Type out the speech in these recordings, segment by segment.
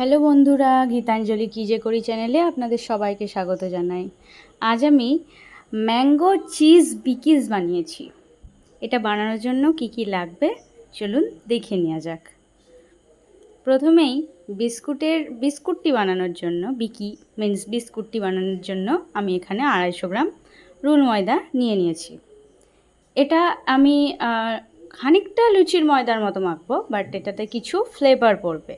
Hello বন্ধুরা, গীতাঞ্জলি কী যে করি চ্যানেলে আপনাদের সবাইকে স্বাগত জানাই। আজ আমি ম্যাঙ্গো চিজ বিকিজ বানিয়েছি। এটা বানানোর জন্য কি কি লাগবে চলুন দেখে নেওয়া যাক। প্রথমেই বিস্কুটের, বিস্কুটটি বানানোর জন্য, বিকি মিন্স বিস্কুটটি বানানোর জন্য আমি এখানে আড়াইশো গ্রাম রুল ময়দা নিয়ে নিয়েছি। এটা আমি খানিকটা লুচির ময়দার মতো মাখবো, বাট এটাতে কিছু ফ্লেভার পড়বে।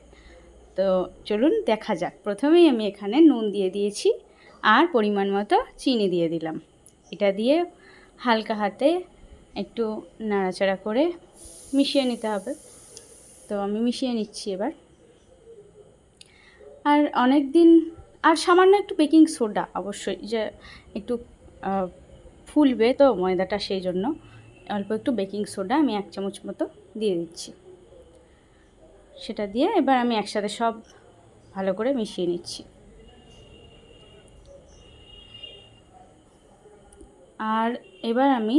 তো চলুন দেখা যাক। প্রথমেই আমি এখানে নুন দিয়ে দিয়েছি আর পরিমাণ মতো চিনি দিয়ে দিলাম। এটা দিয়ে হালকা হাতে একটু নাড়াচাড়া করে মিশিয়ে নিতে হবে। তো আমি মিশিয়ে নিচ্ছি এবার। আর অনেক দিন আর সামান্য একটু বেকিং সোডা অবশ্যই, যে একটু ফুলবে তো ময়দাটা সেই জন্য। অল্প একটু বেকিং সোডা আমি এক চামচ মতো দিয়ে দিচ্ছি। সেটা দিয়ে এবার আমি একসাথে সব ভালো করে মিশিয়ে নিচ্ছি। আর এবার আমি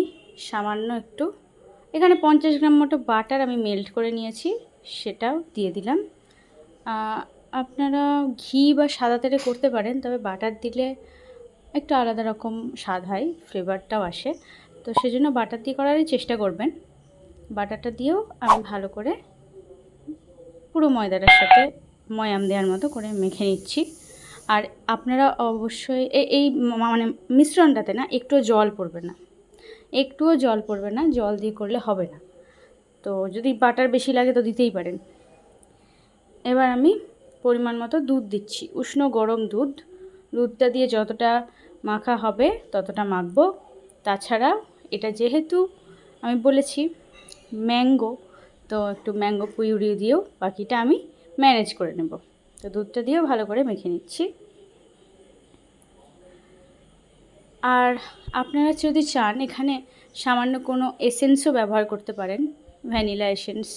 সামান্য একটু, এখানে পঞ্চাশ গ্রাম মতো বাটার আমি মেল্ট করে নিয়েছি, সেটাও দিয়ে দিলাম। আপনারা ঘি বা সাদা তেলে করতে পারেন, তবে বাটার দিলে একটু আলাদা রকম স্বাদ হয়, ফ্লেভারটাও আসে। তো সেজন্য বাটার দিয়ে করারই চেষ্টা করবেন। বাটারটা দিয়েও আমি ভালো করে পুরো ময়দাটার সাথে ময়াম দেওয়ার মতো করে মেখে নিচ্ছি। আর আপনারা অবশ্যই এই মানে মিশ্রণটাতে না একটুও জল পড়বে না। একটুও জল পড়বে না, জল দিয়ে করলে হবে না। তো যদি বাটার বেশি লাগে তো দিতেই পারেন। এবার আমি পরিমাণ মতো দুধ দিচ্ছি, উষ্ণ গরম দুধ। দুধটা দিয়ে যতটা মাখা হবে ততটা মাখবো। তাছাড়া এটা যেহেতু আমি বলেছি, ম্যাঙ্গো তো একটু ম্যাঙ্গো পিউরি দিয়েও বাকিটা আমি ম্যানেজ করে নেব। তো দুধটা দিয়েও ভালো করে মেখে নিচ্ছি। আর আপনারা যদি চান, এখানে সামান্য কোনো এসেন্সও ব্যবহার করতে পারেন ভ্যানিলা এসেন্স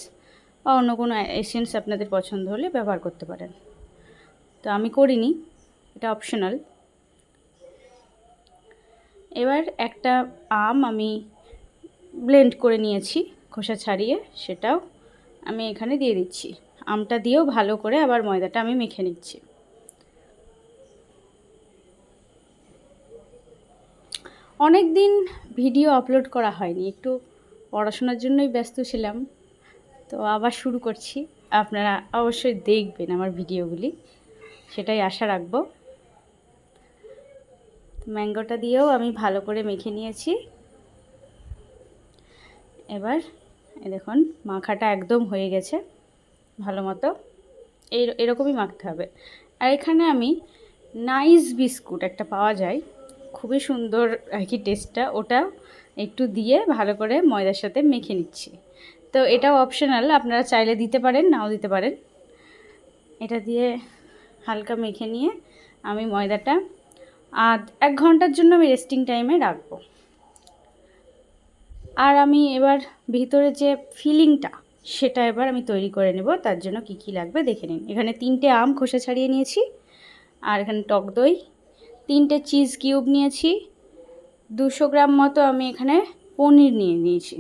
বা অন্য কোনো এসেন্স আপনাদের পছন্দ হলে ব্যবহার করতে পারেন। তো আমি করিনি, এটা অপশনাল এবার একটা আম আমি ব্লেন্ড করে নিয়েছি। খোসা ছাড়িয়ে সেটাও আমি এখানে দিয়ে দিচ্ছি। আমটা দিয়েও ভালো করে আবার ময়দাটা আমি মেখে নিচ্ছি। অনেক দিন ভিডিও আপলোড করা হয়নি, একটু পড়াশোনার জন্যই ব্যস্ত ছিলাম। তো আবার শুরু করছি। আপনারা অবশ্যই দেখবেন আমার ভিডিওগুলি, সেটাই আশা রাখব। ম্যাঙ্গোটা দিয়েও আমি ভালো করে মেখে নিয়েছি। এবার এই দেখুন, মাখাটা একদম হয়ে গেছে, ভালো মতো। এই এরকমই মাখতে হবে। আর এখানে আমি নাইস বিস্কুট একটা পাওয়া যায়, খুবই সুন্দর আর কি টেস্টটা, ওটা একটু দিয়ে ভালো করে ময়দার সাথে মেখে নিচ্ছি। তো এটাও অপশনাল, আপনারা চাইলে দিতে পারেন, নাও দিতে পারেন। এটা দিয়ে হালকা মেখে নিয়ে আমি ময়দাটা আধ, এক ঘণ্টার জন্য আমি রেস্টিং টাইমে রাখব। আর আমি এবার ভিতরে যে ফিলিংটা, সেটা এবার আমি তৈরি করে নেব। তার জন্য কি কি লাগবে দেখে নিন। এখানে তিনটে আম খোসা ছাড়িয়ে নিয়েছি আর এখানে টক দই, তিনটে চিজ কিউব নিয়েছি, দুশো গ্রাম মতো আমি এখানে পনির নিয়ে নিয়েছি।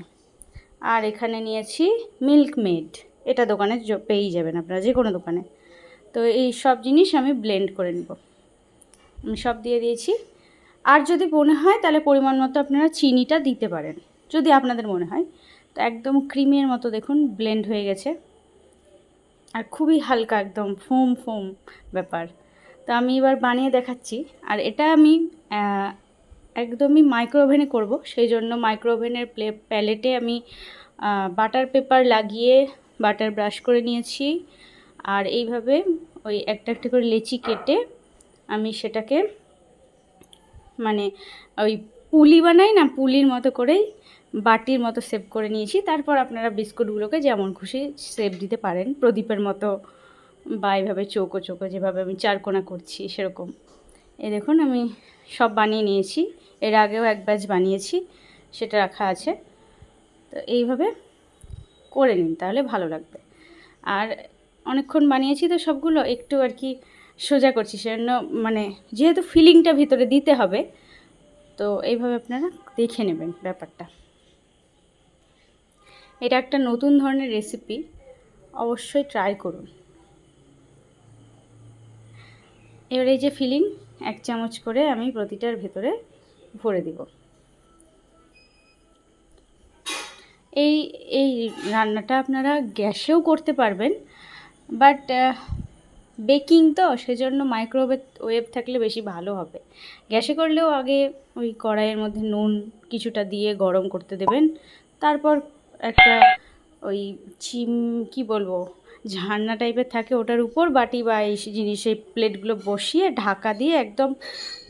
আর এখানে নিয়েছি মিল্ক মেড। এটা দোকানে পেয়েই যাবেন আপনারা, যে কোনো দোকানে। তো এই সব জিনিস আমি ব্লেন্ড করে নেব। আমি সব দিয়ে দিয়েছি। আর যদি মনে হয় তাহলে পরিমাণ মতো আপনারা চিনিটা দিতে পারেন। যদি আপনাদের মনে হয়। তো একদম ক্রিমের মতো দেখুন ব্লেন্ড হয়ে গেছে। আর খুবই হালকা একদম ফোম ফোম ব্যাপার। তো আমি এবার বানিয়ে দেখাচ্ছি। আর এটা আমি একদমই মাইক্রো ওভেনে করব। সেই জন্য মাইক্রো ওভেনের প্লে প্যালেটে আমি বাটার পেপার লাগিয়ে বাটার ব্রাশ করে নিয়েছি। আর এইভাবে ওই একটা একটা করে লেচি কেটে আমি সেটাকে মানে ওই পুলি বানাই না, পুলির মতো করেই বাটির মতো সেভ করে নিয়েছি। তারপর আপনারা বিস্কুটগুলোকে যেমন খুশি সেভ দিতে পারেন। প্রদীপের মতো বা এইভাবে চৌকো চৌকো যেভাবে আমি চারকোনা করছি সেরকম। এ দেখুন, আমি সব বানিয়ে নিয়েছি। এর আগেও এক ব্যাচ বানিয়েছি, সেটা রাখা আছে। তো এইভাবে করে নিন, তাহলে ভালো লাগবে। আর অনেকক্ষণ বানিয়েছি তো সবগুলো, একটু আর কি সোজা করছি, সেজন্য মানে যেহেতু ফিলিংটা ভিতরে দিতে হবে তো এইভাবে আপনারা দেখে নেবেন ব্যাপারটা। এটা একটা নতুন ধরনের রেসিপি অবশ্যই ট্রাই করুন। এবার এই যে ফিলিং এক চামচ করে আমি প্রতিটার ভেতরে ভরে দিব। এই এই রান্নাটা আপনারা গ্যাসেও করতে পারবেন বাট বেকিং তো, সেজন্য মাইক্রোওয়েভ, ওয়েভ থাকলে বেশি ভালো হবে। গ্যাসে করলেও আগে ওই কড়াইয়ের মধ্যে নুন কিছুটা দিয়ে গরম করতে দেবেন। তারপর একটা ওই চিম, কি বলব, ঝান্না টাইপের থাকে ওটার উপর বাটি বা এই জিনিসে প্লেটগুলো বসিয়ে ঢাকা দিয়ে একদম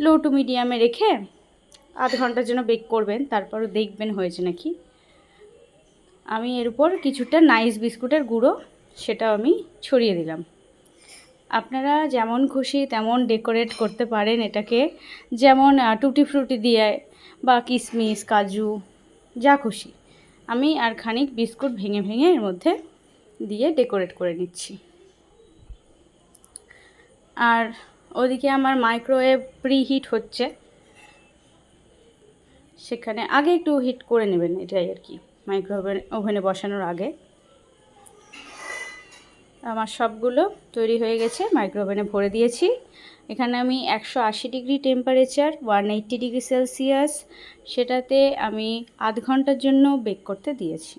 লো টু মিডিয়ামে রেখে আধ ঘণ্টার জন্য বেক করবেন তারপর দেখবেন হয়েছে নাকি। আমি এর উপর কিছুটা নাইস বিস্কুটের গুঁড়ো, সেটাও আমি ছড়িয়ে দিলাম। আপনারা যেমন খুশি তেমন ডেকোরেট করতে পারেন এটাকে। যেমন টুটি ফ্রুটি দিয়ে বা কিশমিশ কাজু, যা খুশি। আমি আর খানিক বিস্কুট ভেঙে ভেঙে এর মধ্যে দিয়ে ডেকোরেট করে নিচ্ছি। আর ওদিকে আমার মাইক্রোওয়েভ প্রি হিট হচ্ছে। সেখানে আগে একটু হিট করে নেবেন এটাই আর কি, মাইক্রোওভেন, ওভেনে বসানোর আগে। আমার সবগুলো তৈরি হয়ে গেছে মাইক্রোওভেনে ভরে দিয়েছি। এখানে আমি একশো আশি degree temperature one eighty degree celsius সেটাতে আমি আধ ঘণ্টার জন্য বেক করতে দিয়েছি।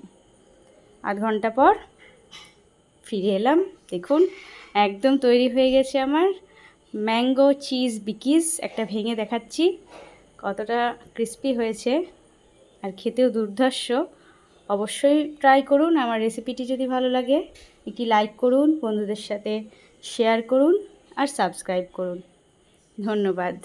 আধ ঘণ্টা পর ফিরে এলাম, দেখুন, একদম তৈরি হয়ে গেছে আমার ম্যাঙ্গো চিজ বিকিস, একটা ভেঙে দেখাচ্ছি, কতটা ক্রিস্পি হয়েছে আর খেতেও দুর্ধর্ষ। অবশ্যই ট্রাই করুন, আমার রেসিপিটি যদি ভালো লাগে। একটি লাইক করুন বন্ধুদের সাথে শেয়ার করুন আর সাবস্ক্রাইব করুন। ধন্যবাদ।